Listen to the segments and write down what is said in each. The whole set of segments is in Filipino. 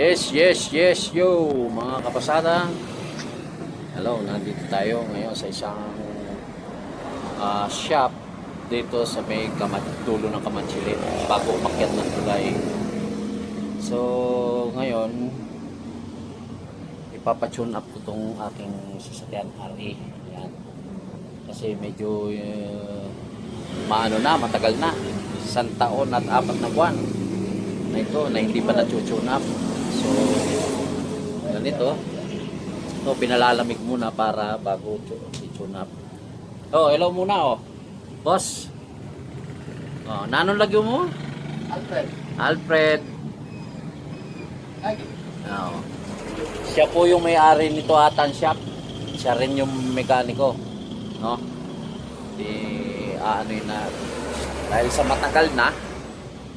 Yes, yes, yes, yo, mga kapasada. Hello, nandito tayo ngayon sa isang ah, shop dito sa may kamat dulo ng Kamatchili bago umakyat ng tulay. So, ngayon ipapatune up ko tong aking sasakyan RE. Yan. Kasi medyo uh, maano na, matagal na. Isang taon at apat na buwan na ito na hindi pa na-tune up. So, ganito. Ito, pinalalamig muna para bago i-tune up. Oh, hello muna oh. Boss. Oh, nanong lagyo mo? Alfred. Alfred. Ay, Oh. Siya po yung may-ari nito atan shop. Siya rin yung mekaniko. No? Di, ano yun na, dahil sa matagal na,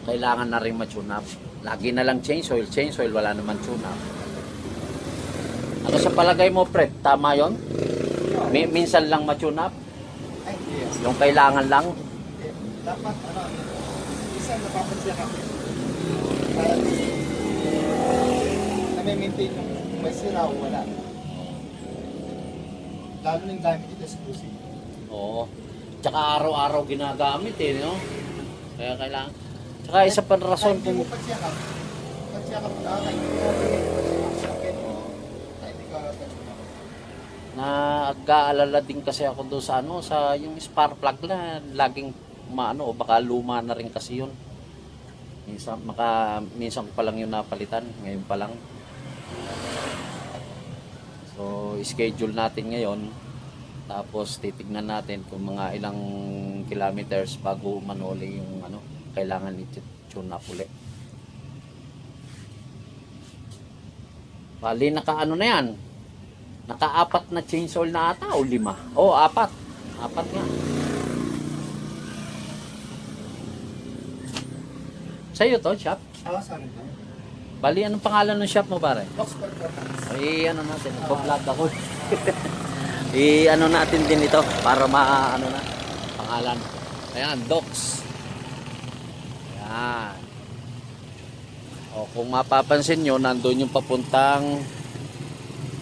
kailangan na rin ma-tune up. Lagi na lang change oil, change oil, wala naman tune up. Ano sa palagay mo, Fred? Tama yon? Mi- minsan lang ma-tune up? Yung kailangan lang? Dapat, ano, isang napapansin ako. Para na may maintain yung may sira o wala. Lalo na yung gamit ito exclusive. Oo. Tsaka araw-araw ginagamit eh, no? Kaya kailangan. Tsaka isa pa na rason kung... Nag-aalala din kasi ako doon sa ano, sa yung spark plug na laging maano, baka luma na rin kasi yun. Minsan, maka, minsan pa lang yun napalitan, ngayon pa lang. So, schedule natin ngayon. Tapos titignan natin kung mga ilang kilometers bago manuli yung ano, kailangan i-tune up ulit. Bali, naka ano na yan. Naka-apat na chainsaw na ata o lima? Oo, oh, apat. Apat nga. Sa'yo to, shop? Ah, ito? Bali, anong pangalan ng shop mo, pare? Box performance. Ay, ano natin, nagpa-vlog ako. I, ano natin din ito, para ma, ano na, pangalan. Ayan, Docs. Ayan. O, kung mapapansin nyo, nandun yung papuntang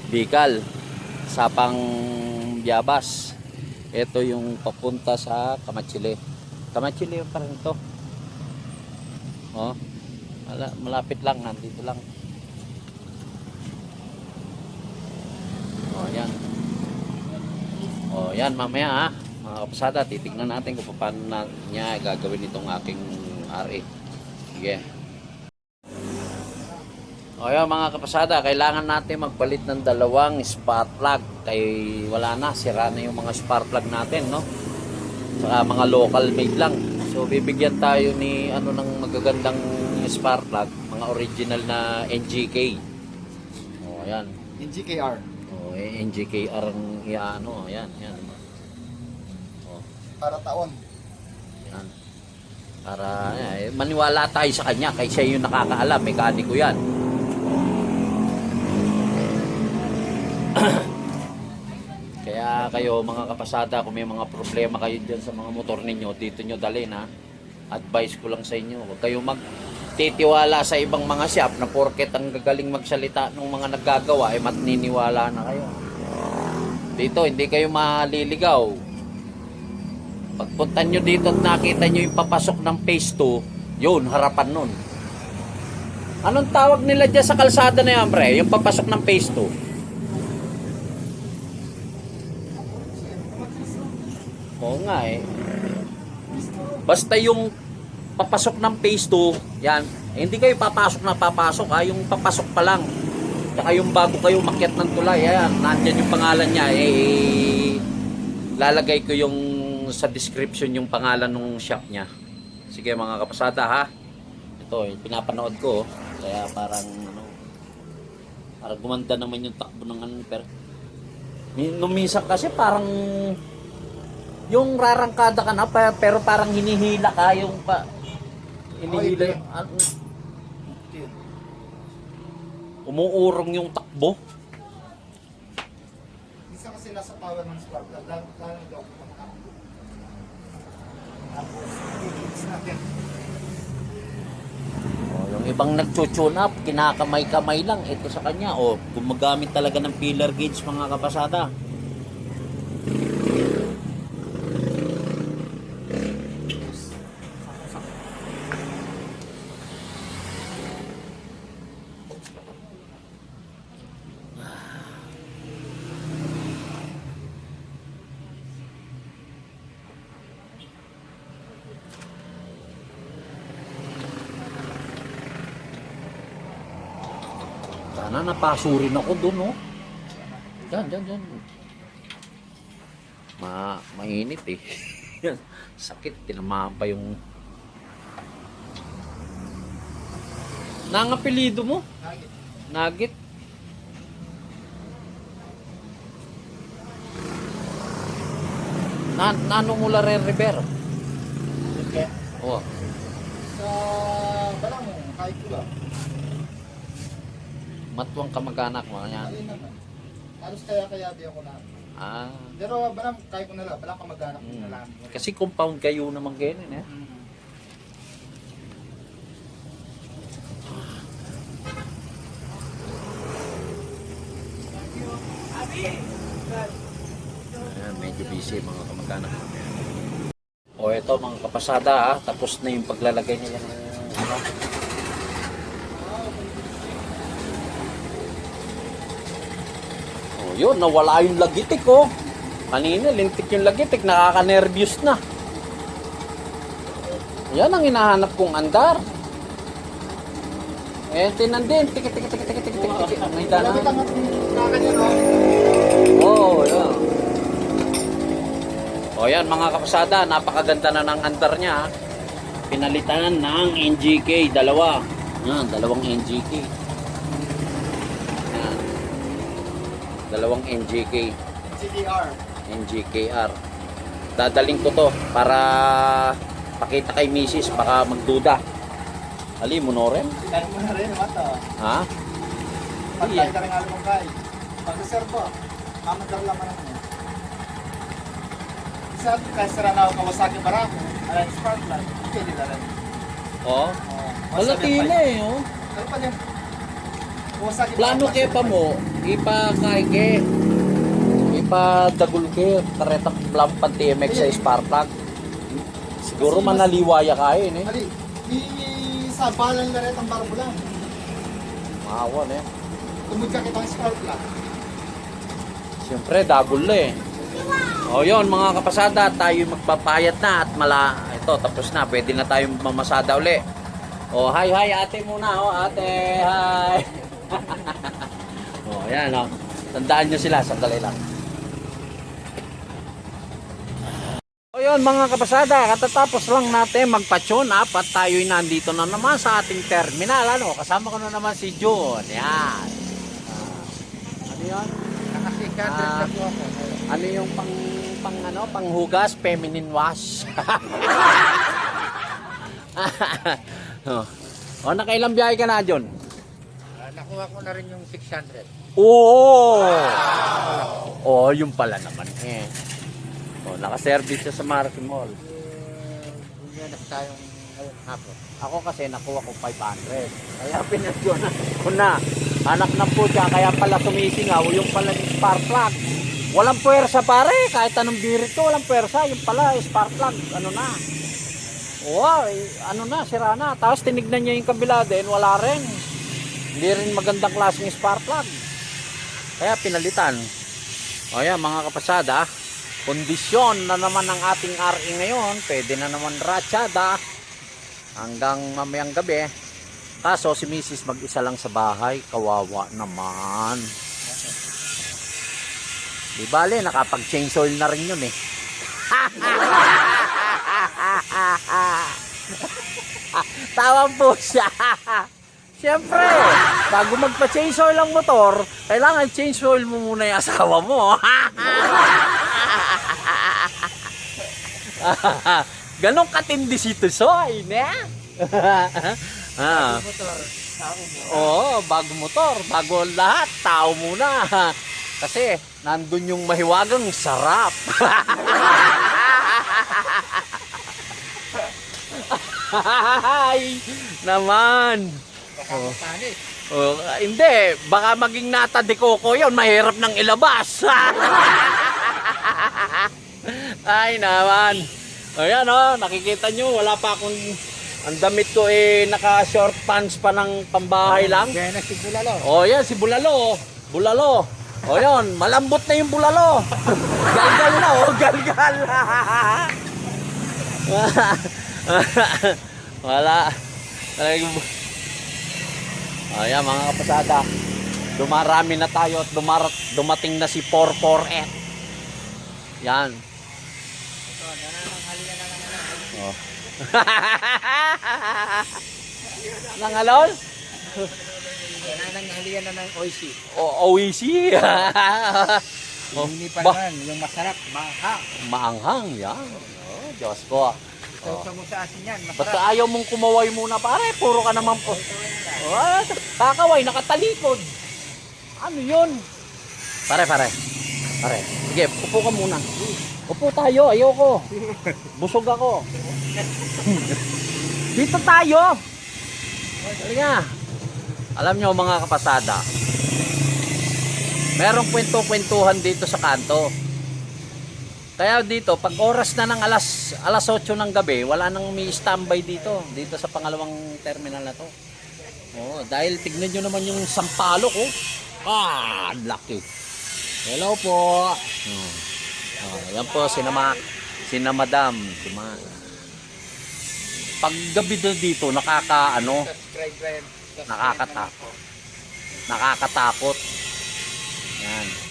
Bicol, Sapang Biabas. Ito yung papunta sa Kamachile. Kamachile pa rin to. Oh, mala- malapit lang, nandito lang. Oh, yan. Oh, yan mamaya ha. Mga kapasada, titignan natin kung paano na niya gagawin itong aking RA. Sige. O yan mga kapasada, kailangan natin magpalit ng dalawang spark plug. Kay wala na, sira na yung mga spark plug natin, no? Saka mga local made lang. So bibigyan tayo ni ano ng magagandang spark plug, mga original na NGK. O yan. In GKR. O eh, NGKR ang iano, yan, yan. O, Para taon. yan. Para eh, maniwala tayo sa kanya kay siya yung nakakaalam, mekaniko yan. Kayo mga kapasada, kung may mga problema kayo dyan sa mga motor ninyo, dito nyo dalhin ha. Advice ko lang sa inyo, huwag kayo magtitiwala sa ibang mga shop na porket ang gagaling magsalita ng mga naggagawa, ay matniniwala na kayo. Dito, hindi kayo maliligaw. Pagpunta nyo dito at nakita nyo yung papasok ng phase 2, yun, harapan nun. Anong tawag nila dyan sa kalsada na yan, pre? Yung papasok ng phase 2? Oo nga eh. Basta yung papasok ng phase 2, yan, eh, hindi kayo papasok na papasok ha, yung papasok pa lang. Tsaka yung bago kayo makyat ng tulay, ayan, nandyan yung pangalan niya, eh, lalagay ko yung sa description yung pangalan ng shop niya. Sige mga kapasada ha. Ito, eh, pinapanood ko, oh. kaya parang, ano, parang gumanda naman yung takbo ng ano, pero, nung minsan kasi parang, yung rarangkada ka na, pa- pero parang hinihila ka, yung pa, hinihila yung, ano, umuurong yung takbo. Isa kasi nasa power ng spark plug, lalo lalo daw. Tapos, i-hits natin. Oh, yung ibang nagtutune up, kinakamay-kamay lang. Ito sa kanya, o, gumagamit talaga ng pillar gauge mga kapasada. Sana napasurin ako dun, oh. Yan, yan, yan. Ma, mainit eh. Sakit, tinamaan pa yung... Nangapelido mo? Nugget. Nugget? Na, nano mula rin Rivera? Okay. Oh. Sa balang mo, kahit ko Matuwang kamag-anak mo yan. Halos kaya kaya di ako na. Ah. Pero balang kahit ko na lang, balang ka mag-anak mm. na lang. Kasi compound kayo naman ganyan eh. Mm. Ayan, medyo busy mga kamag-anak. O ito mga kapasada ha, tapos na yung paglalagay niya ng ano. Yun, nawala yung lagitik oh. Kanina, lintik yung lagitik, nakaka-nervous na. Yan ang hinahanap kong andar. Eh, tinan din, tiki tiki tiki tiki tiki tiki tiki. May dana. Oo, oh, yan. O yan mga kapasada, napakaganda na ng andar niya. Pinalitan ng NGK, dalawa. Yan, dalawang NGK. Dalawang NGK, CDR. NGKR. Dadaling ko to para pakita kay misis, baka magduda. Ali mo no rin? Kaya mo na rin, mata. Ha? Pagkay ka rin alam kay. Pag-sir po, mamadar lang man mo. Isa, kahit sira na ako Kawasaki Barako, alay, Sparkland, pwede na rin. Oh. Oh, Wala 175. tila eh, oh. Ano pa din? Plano ke pa mo, ipa kay ke, ipa dagul ke, kareta lampan TMX sa plug. Siguro manaliwaya kayo eh. Ali, sa balan na rin ang barbo lang. Maawan eh. Tumod ka kitang Sparkland. Siyempre, double na eh. O yun, mga kapasada, tayo magpapayat na at mala, ito, tapos na. Pwede na tayo mamasada uli. O, hi, hi, ate muna. O, ate, hi. O, yan, o. Tandaan nyo sila, sandali lang. O yun, mga kapasada, katatapos lang natin magpa-tune up at tayo'y nandito na naman sa ating terminal. Ano, kasama ko na naman si June. Yan. Ah, ano yun? Nakasika, Ah. na po ako. Ano yung pang pang ano, panghugas, feminine wash. oh. oh, nakailang biyahe ka na, John? Nakuha ko na rin yung 600. Oo! Oh, yung pala naman eh. Oh, naka-service siya sa Martin Mall. Umiyanap tayong ngayong hapon. Ako kasi nakuha ko 500. Kaya pinagyonan ko na. Anak ng putya, kaya pala sumisingaw yung pala yung spark plug. Walang puwersa pare, kahit anong birit ko, walang puwersa. Yung pala, yung spark plug, ano na. Oo, eh, ano na, sira na. Tapos tinignan niya yung kabila din, wala rin. Hindi rin magandang klaseng spark plug. Kaya pinalitan. O yan, mga kapasada, kondisyon na naman ng ating RE ngayon. Pwede na naman ratsyada hanggang mamayang gabi. Kaso si Mrs. mag-isa lang sa bahay, kawawa naman. Di bale, nakapag-change oil na rin yun eh. Tawang po siya. Siyempre, bago magpa-change oil ang motor, kailangan change oil mo muna yung asawa mo. Ganon katindi si Tusoy, ne? ah. Oo, bago motor, bago lahat, tao muna. Kasi nandun yung mahiwagang sarap. Ay, naman. Mapanis. Oh, hindi, baka maging nata de coco yun, mahirap nang ilabas. Ay naman. Ayan oh, nakikita nyo, wala pa akong, ang damit ko eh, naka short pants pa ng pambahay lang. Kaya na si Bulalo. Oh, yan, si Bulalo. Bulalo. Oh, yun, malambot na yung Bulalo. Galgal na, oh, galgal. Wala. Talagang... Ayan, mga kapasada. Dumarami na tayo at dumarat, dumating na si 448. Yan. Ito, nanananghalian na lang. Oh. Nangalol? Nananghalian na ng oisi. O OEC. Oh, Hindi pa naman, yung masarap, mahang. Maanghang, yan. Oh, Diyos ko. Ito sa mo sa asin yan, masarap. ayaw mong kumaway muna pare? Puro ka naman po. Oh, kakaway, nakatalikod. Ano yun? Pare, pare. Pare. Sige, upo ka muna. Upo tayo, ayoko. Busog ako. Dito tayo. Halika. Alam nyo mga kapasada, merong kwento-kwentuhan dito sa kanto. Kaya dito, pag oras na ng alas, alas 8 ng gabi, wala nang may standby dito, dito sa pangalawang terminal na to. Oh, dahil tignan nyo naman yung sampalok, oh. Ah, laki. Hello po. Oh. Oh, yan po, sinama, sina madam. Sima. Pag gabi na dito, nakaka, ano. Subscribe Nakakatakot. Yan.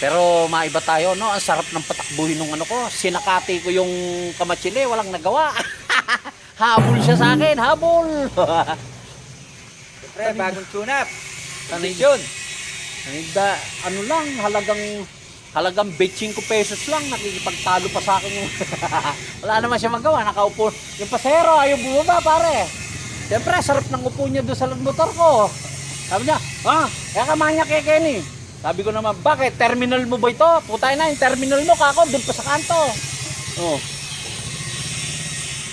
Pero maiba tayo, no? Ang sarap ng patakbuhin ng ano ko. Sinakati ko yung kamatsili, walang nagawa. habol siya sa akin, habol. Siyempre, bagong tune-up. Kondisyon. Hindi, ano lang, halagang halagang 25 pesos lang, nakikipagtalo pa sa akin yung... Wala naman siya magawa, nakaupo. Yung pasero, ayaw bumaba, pare. Siyempre, sarap ng upo niya doon sa motor ko. Sabi niya, ah, kaya kamanya kay Kenny. Sabi ko naman, bakit? Terminal mo ba ito? Putay na, yung terminal mo, kako, doon pa sa kanto. Oh.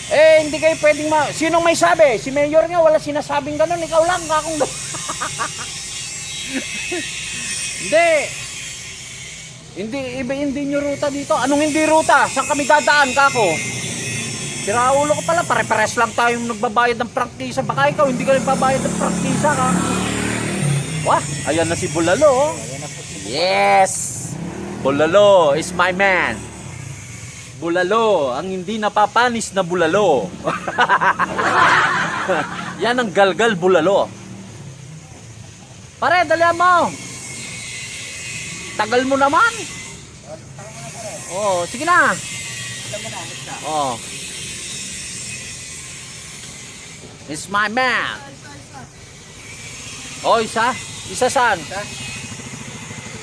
Eh, hindi kayo pwedeng ma... Sinong may sabi? Si Mayor nga, wala sinasabing ganun. Ikaw lang, kakong... hindi. Hindi, iba hindi nyo ruta dito. Anong hindi ruta? Saan kami dadaan, kako? Sira ulo ko pala, pare-pares lang tayong nagbabayad ng prangkisa. Baka ikaw, hindi ka nagbabayad ng prangkisa, ka. Wah, ayan na si Bulalo. oh. Yes! Bulalo is my man. Bulalo, ang hindi napapanis na bulalo. Yan ang galgal bulalo. Pare, dali mo. Tagal mo naman. Oh, sige na. Oh. It's my man. Oh, isa? Isa saan? Isa?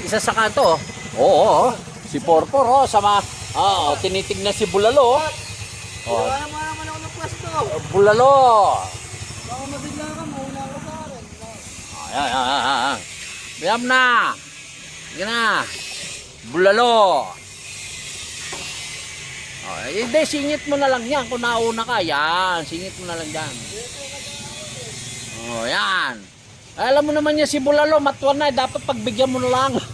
Isa sa kanto. Oo, oo, oo. Si Porpor, oh, sama. Ah, oh, tinitignan si Bulalo. oh. Oh, Wala mo naman ako ng pwesto. Bulalo. Baka mabigla ka, mauna ka sa akin. Ayan, ayan, ayan, ayan. Biyam na. Sige na. Bulalo. Oh, eh, hindi, singit mo na lang yan. Kung nauna ka, yan. Singit mo na lang yan. Oh, yan. Alam mo naman yan si Bulalo, matuwa na. eh. Dapat pagbigyan mo na lang.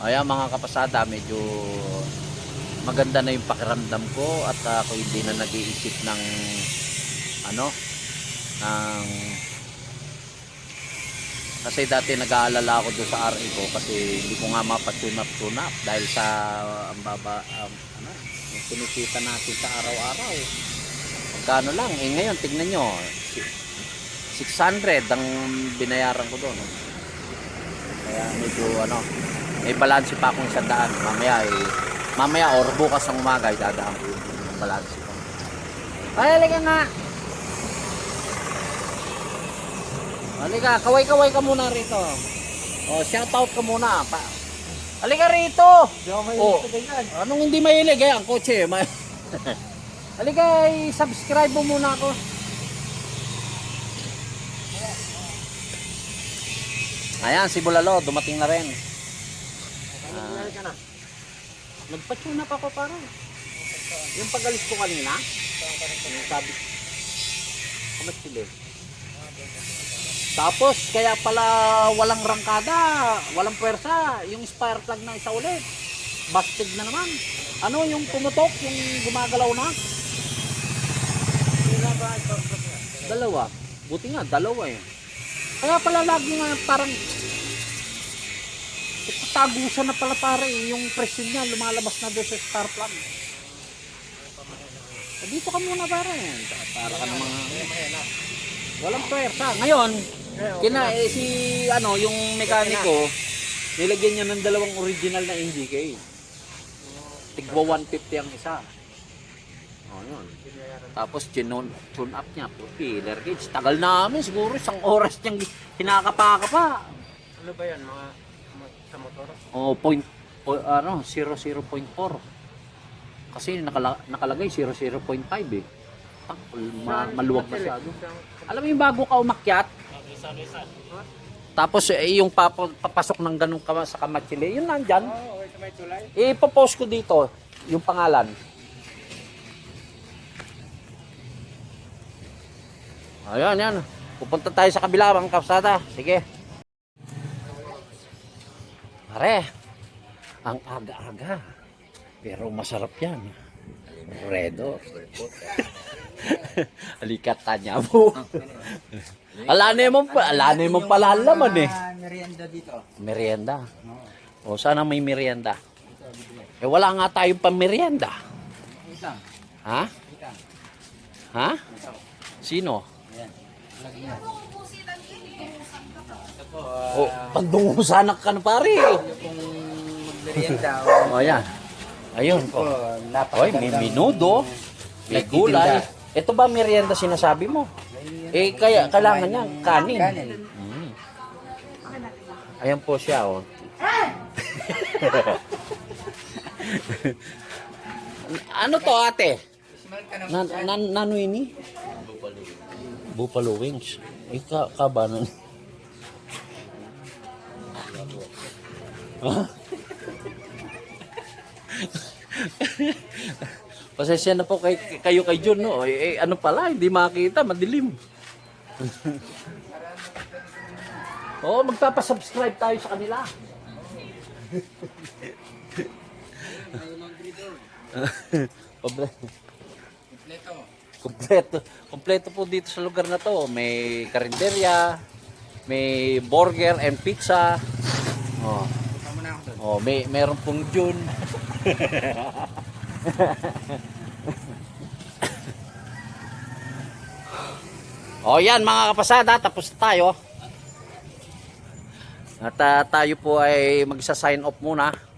Ayan mga kapasada, medyo maganda na yung pakiramdam ko at ako hindi na nag-iisip ng ano ng kasi dati nag-aalala ako doon sa RE ko kasi hindi ko nga mapatune-up-tune up dahil sa ang baba um, ano, yung kinikita natin sa araw-araw magkano lang? Eh ngayon tignan nyo. Si- 600 ang binayaran ko doon. Kaya medyo ano may balanse pa akong isang daan. Mamaya eh mamaya or bukas ng umaga ay dadaan ko yung balanse ko. Ay halika nga. Halika kaway kaway ka muna rito. Oh shout out ka muna. Pa halika rito. Hindi ako may Oh. ganyan. Anong hindi mahilig eh, ang kotse. Ma- Halika, i-subscribe mo muna ako. Ayan, si Bulalo, dumating na rin. Na? Nagpa-tune up ako para. Yung pagalis ko kanina, yung sabi, kamat sila eh. Tapos, kaya pala walang rangkada, walang pwersa, yung spire plug na isa ulit. Busted na naman. Ano yung pumutok, yung gumagalaw na? Dalawa. Buti nga, dalawa eh. Kaya pala lagi nga parang tagusan na pala pare eh, yung presyon niya lumalabas na doon sa star plug. Eh, dito ka muna pare. Para ka namang walang pwersa. Ngayon, kina eh, si ano yung mekaniko nilagyan niya ng dalawang original na NGK. Tigwa 150 ang isa. Oh, yun. Tapos tune up niya, filler gauge. Tagal namin siguro isang oras niyang hinakapaka pa. Ano ba yan? Mga sa motor? Oh, point po, ano, 00.4. Kasi nakala, nakalagay 00.5 eh. Tang, ma, maluwag masyado. Alam mo yung bago ka umakyat? Tapos eh, yung papasok ng ganun kama sa kamatsili, yun nandyan. Oo, oh, may tulay. Ipopost ko dito yung pangalan. Ayan, yan. Pupunta tayo sa kabila, mga kapsada. Sige. Pare, ang aga-aga. Pero masarap yan. Redo. Alikat tanya mo. Alane mo pa, alane mo pala laman eh. Merienda dito. Merienda. O sana may merienda. Eh wala nga tayong pamerienda. Ha? Ha? Sino? Ayan. Lagi yan. Ito po, O, pandungusanak ka na pare. kung magmerienda O yan. Ayun po, po. napakaganda. Oy, may minudo. May gulay. Ito ba merienda sinasabi mo? Eh, kaya kailangan niya kanin. Mm. Ayan po siya, oh. ano to, ate? Smell ka ng Buffalo wings. Ika ka ba nun? Ha? Pasensya na po kay, kayo kay John, no? Eh, eh, ano pala, hindi makita, madilim. Oo, magpapasubscribe tayo sa kanila. Pobre. kompleto. Kompleto. Po dito sa lugar na to. May karinderya, may burger and pizza. Oh, oh may meron pong June. oh, yan mga kapasada, tapos tayo. At ah, tayo po ay magsa-sign off muna.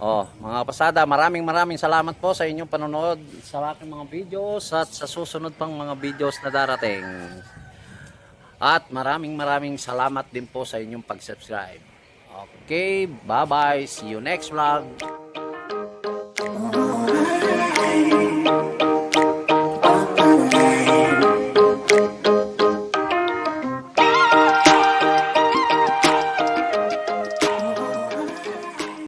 Oh, mga pasada, maraming maraming salamat po sa inyong panonood sa aking mga videos at sa susunod pang mga videos na darating. At maraming maraming salamat din po sa inyong pag-subscribe. Okay, bye-bye. See you next vlog.